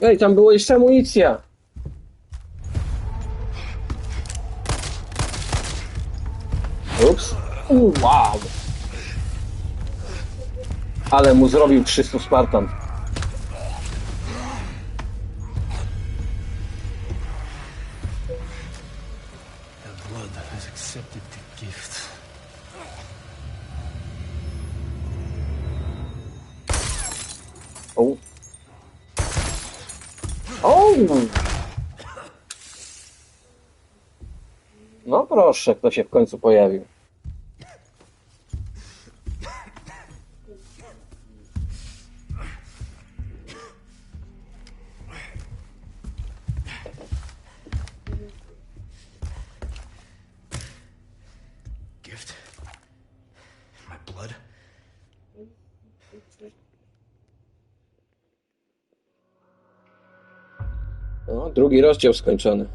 Ej, tam było jeszcze amunicja. Ups. U, Wow. Ale mu zrobił 300 Spartan. The blood has accepted the gift. O. O. No proszę, kto się w końcu pojawił. No, drugi rozdział skończony.